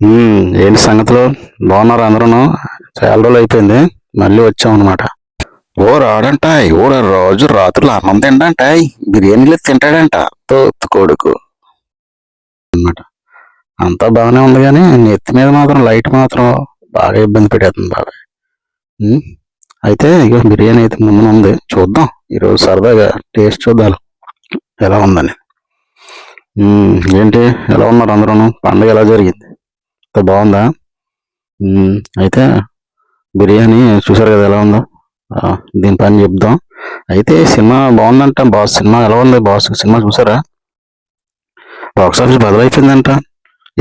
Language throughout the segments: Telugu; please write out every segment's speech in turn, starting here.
ఏంటి సంగతులు? బాగున్నారు అందరూ చాలా రోజులు అయిపోయింది. మళ్ళీ వచ్చాం అనమాట ఓ రాడంట ఓడ రోజు రాత్రులు అన్నం తిండంట బిర్యానీలు తింటాడంట తోతు కొడుకు. అన్నమాట. అంతా బాగానే ఉంది కానీ నెత్తి మీద మాత్రం లైట్ మాత్రం బాగా ఇబ్బంది పెట్టేస్తుంది బాబాయ్. అయితే ఇక బిర్యానీ అయితే ముందు ఉంది చూద్దాం. ఈరోజు సరదాగా టేస్ట్ చూద్దాం. ఎలా ఉందని. ఏంటి? ఎలా ఉన్నారు అందరూ పండుగ ఎలా జరిగింది? బాగుందా? అయితే బిర్యానీ చూసారు కదా ఎలా ఉందో? దీని పని చెప్దాం. అయితే సినిమా బాగుందంట బాస్. సినిమా ఎలా ఉంది బాస్? సినిమా చూసారా? బాక్స్ ఆఫీస్ బదులైపోయిందంట.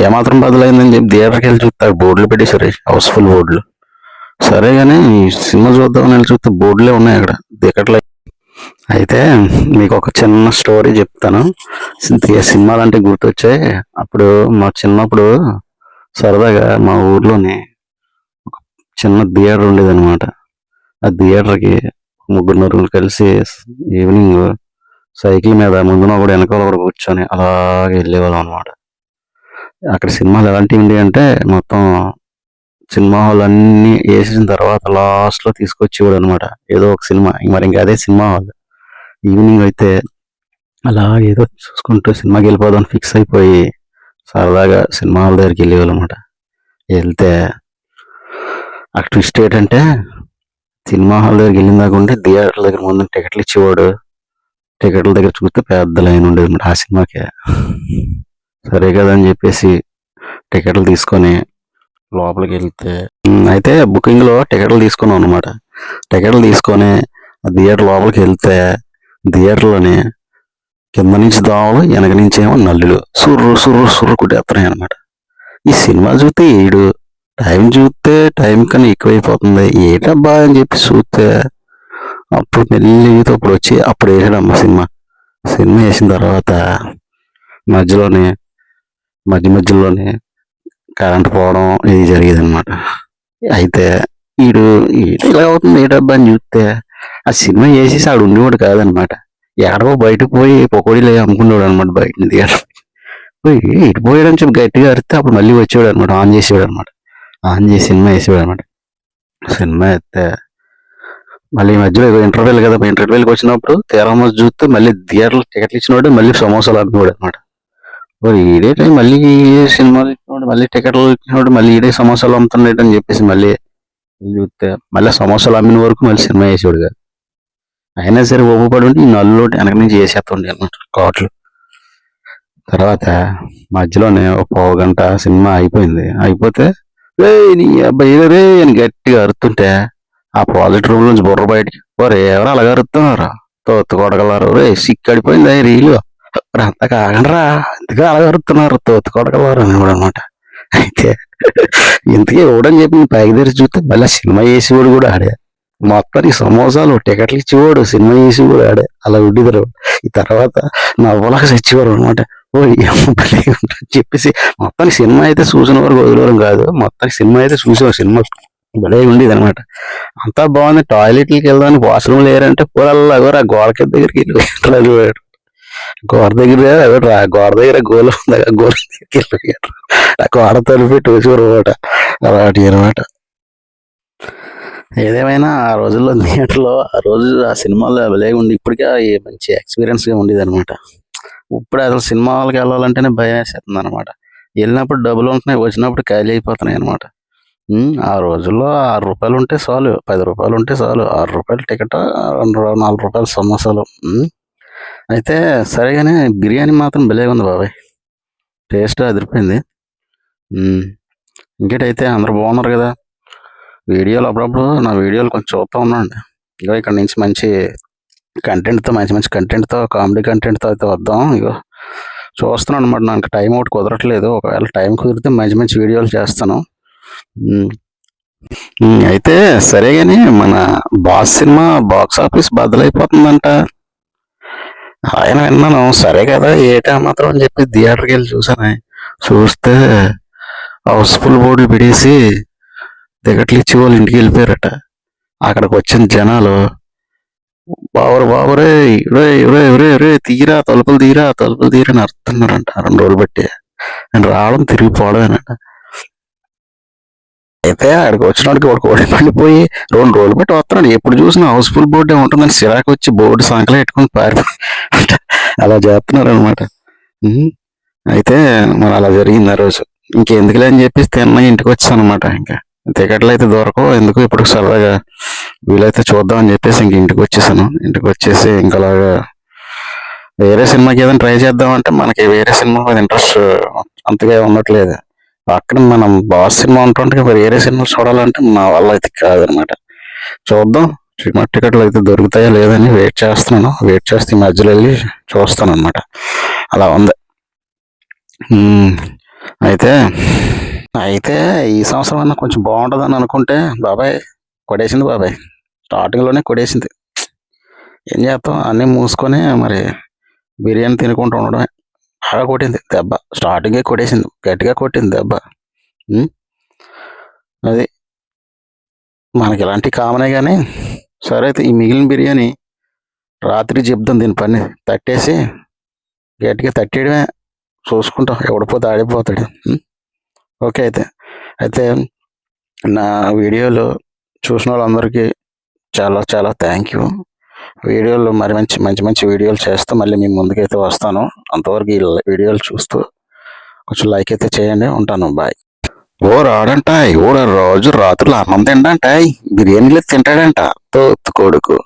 ఏమాత్రం బదులైందని చెప్పి థియేటర్కి వెళ్ళి చూస్తారు బోర్డులు పెట్టేశారు హౌస్ఫుల్ బోర్డులు. సరే కానీ ఈ సినిమా చూద్దాం వెళ్ళి చూస్తే బోర్డులే ఉన్నాయి అక్కడ. టికెట్లు అయితే మీకు ఒక చిన్న స్టోరీ చెప్తాను. సినిమాలు అంటే గుర్తొచ్చాయి. అప్పుడు మా చిన్నప్పుడు సరదాగా మా ఊర్లోని ఒక చిన్న థియేటర్ ఉండేది అనమాట ఆ థియేటర్కి ముగ్గురు నలుగురు కలిసి ఈవినింగ్ సైకిల్ మీద ముందున కూడా వెనకాల కూడా కూర్చొని అలాగే వెళ్ళేవాళ్ళం అనమాట అక్కడ సినిమాలు ఎలాంటివి ఉండే అంటే మొత్తం సినిమా హాల్ అన్ని వేసిన తర్వాత లాస్ట్లో తీసుకొచ్చేవాడు అనమాట ఏదో ఒక సినిమా మరి ఇంకా అదే సినిమా హాల్. ఈవినింగ్ అయితే అలా ఏదో చూసుకుంటూ సినిమాకి వెళ్ళిపోదాం ఫిక్స్ అయిపోయి సరదాగా సినిమా హాల్ దగ్గరికి వెళ్ళేవాళ్ళు అనమాట వెళ్తే అక్కడ ట్విస్ట్ ఏంటంటే సినిమా హాల్ దగ్గరికి వెళ్ళిన దాకా ఉంటే థియేటర్ దగ్గర ముందు టికెట్లు ఇచ్చేవాడు. టికెట్ల దగ్గర చూస్తే పెద్ద లైన్ ఉండేది అనమాట ఆ సినిమాకే. సరే కదా అని చెప్పేసి టికెట్లు తీసుకొని లోపలికి వెళ్తే అయితే బుకింగ్లో టికెట్లు తీసుకున్నాం అనమాట టికెట్లు తీసుకొని ఆ థియేటర్ లోపలికి వెళ్తే థియేటర్లోనే కింద నుంచి దోమలు వెనక నుంచి ఏమో నల్లులు. సుర్రు సుర్రు సుర్రు కుట్టేస్తున్నాయి అనమాట ఈ సినిమా చూస్తే ఏడు. టైం చూస్తే టైం కన్నా ఎక్కువైపోతుంది. ఏటబ్బా అని చెప్పి చూస్తే అప్పుడు మెల్లితో అప్పుడు వచ్చి అప్పుడు వేసాడమ్మ సినిమా. సినిమా వేసిన తర్వాత మధ్యలోనే మధ్య మధ్యలోనే కరెంట్ పోవడం ఇది జరిగేది అనమాట అయితే వీడు ఇలా అవుతుంది ఏటబ్బా అని చూస్తే ఆ సినిమా వేసేసి ఆడు ఉండేవాడు కాదనమాట ఎక్కడో బయటకు పోయి పకోడీలు అవి అమ్ముకునేవాడు అనమాట బయట థియేటర్ పోయి ఇటు పోయడం చెప్పి గట్టిగా అరిస్తే అప్పుడు మళ్ళీ వచ్చేవాడు అనమాట ఆన్ చేసేవాడు అనమాట ఆన్ చేసి సినిమా వేసేవాడు అనమాట సినిమా అయితే మళ్ళీ ఈ మధ్యలో ఇంటర్వెల్ కదా ఇంటర్వెల్కి వచ్చినప్పుడు తీరా చూస్తే మళ్ళీ థియేటర్ టికెట్లు ఇచ్చినవాడు మళ్ళీ సమోసాలు అమ్మివాడు అనమాట ఈడే టైం మళ్ళీ సినిమాలు ఇచ్చినవాడు మళ్ళీ టికెట్లు ఇచ్చినవాడు మళ్ళీ ఈడే సమోసాలు అమ్ముతున్నాడు అని చెప్పేసి మళ్ళీ చూస్తే మళ్ళీ సమోసాలు అమ్మిన వరకు మళ్ళీ సినిమా వేసేవాడు కదా. అయినా సరే ఒప్పుపడి ఉండి ఈ నల్లు వెనక నుంచి వేసేస్తుండే అనమాట కోట్లు. తర్వాత మధ్యలోనే ఒక పావు గంట సినిమా అయిపోయింది. అయిపోతే రే నీ అబ్బాయి రే అని గట్టిగా అరుతుంటే ఆ ప్రాజెక్ట్ రూమ్ నుంచి బుర్ర బయటికి ఒరే ఎవరు అలాగ అరుతున్నారు? తోత్తు కొడగలరు రే సిక్కడిపోయింది అయ్యి రీలు? అంతా కాగండ్రా. ఇంతగా అలాగ అరుతున్నారు? తోత్తు కొడగలరు కూడా అనమాట. అయితే ఇంతకీ ఇవ్వడని చెప్పి నేను పైకి తెరిచి చూస్తే మళ్ళీ సినిమా వేసేవాడు కూడా ఆడే. మొత్తానికి సమోసాలు టికెట్లు ఇచ్చేవాడు సినిమా వేసేవాడు ఆడే అలా ఉండిద్దరు. ఈ తర్వాత నవ్వలాగా చచ్చేవారు అనమాట ఓ ఏమో చెప్పేసి మొత్తానికి సినిమా అయితే చూసిన వరకు వదిలేవడం కాదు. మొత్తానికి సినిమా అయితే చూసాం సినిమా భలే ఉండేది అనమాట అంతా బాగుంది. టాయిలెట్లకి వెళ్దామని వాష్రూమ్ లేరంటే పూరల్లా ఎవరు ఆ గోడ దగ్గరికి వెళ్ళి గోడ దగ్గర ఎవరు ఆ గోడ దగ్గర గోల ఉంది? ఆ గోడ దగ్గరికి వెళ్ళిపోయాడు ఆ గోడ తలిపి వచ్చేవారు అనమాట అలాంటి అనమాట ఏదేమైనా ఆ రోజుల్లో థియేటర్లో ఆ రోజు ఆ సినిమాలో భలే ఉండి ఇప్పటికే మంచి ఎక్స్పీరియన్స్గా ఉండేది అనమాట ఇప్పుడు అసలు సినిమాలకు వెళ్ళాలంటేనే భయం వేసేస్తుంది అనమాట వెళ్ళినప్పుడు డబ్బులు ఉంటున్నాయి వచ్చినప్పుడు ఖాళీ అయిపోతున్నాయి అనమాట ఆ రోజుల్లో ఆరు రూపాయలు ఉంటే చాలు పది రూపాయలు ఉంటే చాలు ఆరు రూపాయలు టికెట్ రెండు నాలుగు రూపాయలు సమోసాలు. అయితే సరేగానే బిర్యానీ మాత్రం భలే ఉంది బాబాయ్. టేస్ట్ అదిరిపోయింది. ఇంకేటైతే అందరూ బాగున్నారు కదా. వీడియోలు అప్పుడప్పుడు నా వీడియోలు కొంచెం చూస్తూ ఉన్నాండి ఇగో ఇక్కడ నుంచి మంచి కంటెంట్తో మంచి మంచి కంటెంట్తో కామెడీ కంటెంట్తో అయితే వద్దాం. ఇగో చూస్తున్నాను అనమాట నాకు టైం ఒకటి కుదరట్లేదు. ఒకవేళ టైం కుదిరితే మంచి మంచి వీడియోలు చేస్తాను. అయితే సరే కానీ మన బాస్ సినిమా బాక్స్ ఆఫీస్ బదులైపోతుందంట ఆయన విన్నాను. సరే కదా ఏటా మాత్రం అని చెప్పి థియేటర్కి వెళ్ళి చూసాను చూస్తే హౌస్ఫుల్ బోర్డులు పెడేసి టికెట్లు ఇచ్చి వాళ్ళు ఇంటికి వెళ్ళిపోయారట. అక్కడికి వచ్చిన జనాలు బాబరు బాబరే రే రే రే రే తీరా తలుపులు తీరా తలుపులు తీరా అని అర్థన్నారంట రెండు రోజులు బట్టి నేను రావడం తిరిగిపోవడమేనంట అయితే అక్కడికి వచ్చినోడికి ఒక కోడి పండిపోయి రెండు రోజులు పెట్టి వస్తున్నాడు. ఎప్పుడు చూసినా హౌస్ఫుల్ బోర్డే ఉంటుందని సిరాకు వచ్చి బోర్డు సంకలు పెట్టుకుని పారి అలా చేస్తున్నారు అనమాట అయితే మరి అలా జరిగింది ఆ రోజు. ఇంకెందుకులే అని చెప్పేసి తిన్న ఇంటికి వచ్చాను అనమాట ఇంకా. టికెట్లు అయితే దొరకవు. ఎందుకు? ఇప్పుడు సరదాగా వీలైతే చూద్దాం అని చెప్పేసి ఇంక ఇంటికి వచ్చేసాను. ఇంటికి వచ్చేసి ఇంకా అలాగా వేరే సినిమాకి ఏదైనా ట్రై చేద్దాం అంటే మనకి వేరే సినిమా మీద ఇంట్రెస్ట్ అంతగా ఉండట్లేదు. అక్కడ మనం బాస్ సినిమా ఉంటుంటే మరి వేరే సినిమా చూడాలంటే మా వల్ల అయితే కాదనమాట. చూద్దాం. సినిమా టికెట్లు అయితే దొరుకుతాయా లేదని వెయిట్ చేస్తున్నాను. వెయిట్ చేస్తే ఈ మధ్యలో వెళ్ళి చూస్తాను అనమాట అలా ఉంది. అయితే అయితే ఈ సంవత్సరం అన్న కొంచెం బాగుంటుందని అనుకుంటే బాబాయ్ కొడేసింది బాబాయ్. స్టార్టింగ్లోనే కొడేసింది ఏం చేస్తాం? అన్నీ మూసుకొని మరి బిర్యానీ తినుకుంటూ ఉండడమే. బాగా కొట్టింది దెబ్బ. స్టార్టింగే కొట్టేసింది. గట్టిగా కొట్టింది దెబ్బ. అది మనకి ఇలాంటి కామనే కానీ సరే అయితే ఈ మిగిలిన బిర్యానీ రాత్రి చెప్దాం దీని పని. తట్టేసి గట్టిగా తట్టేయడమే. చూసుకుంటాం. ఎవడిపోతే ఆడిపోతాడు ఓకే అయితే. అయితే నా వీడియోలు చూసిన వాళ్ళందరికీ చాలా చాలా థ్యాంక్ యూ వీడియోలు మరి మంచి మంచి మంచి వీడియోలు చేస్తూ మళ్ళీ మీ ముందుకైతే వస్తాను. అంతవరకు ఈ వీడియోలు చూస్తూ కొంచెం లైక్ అయితే చేయండి. ఉంటాను. బాయ్. ఓ రాడంటాయ్. ఓ రోజు రాత్రులు అన్నం తిండంటాయ్. బిర్యానీలు తింటాడంట. తోత్ కొడుకు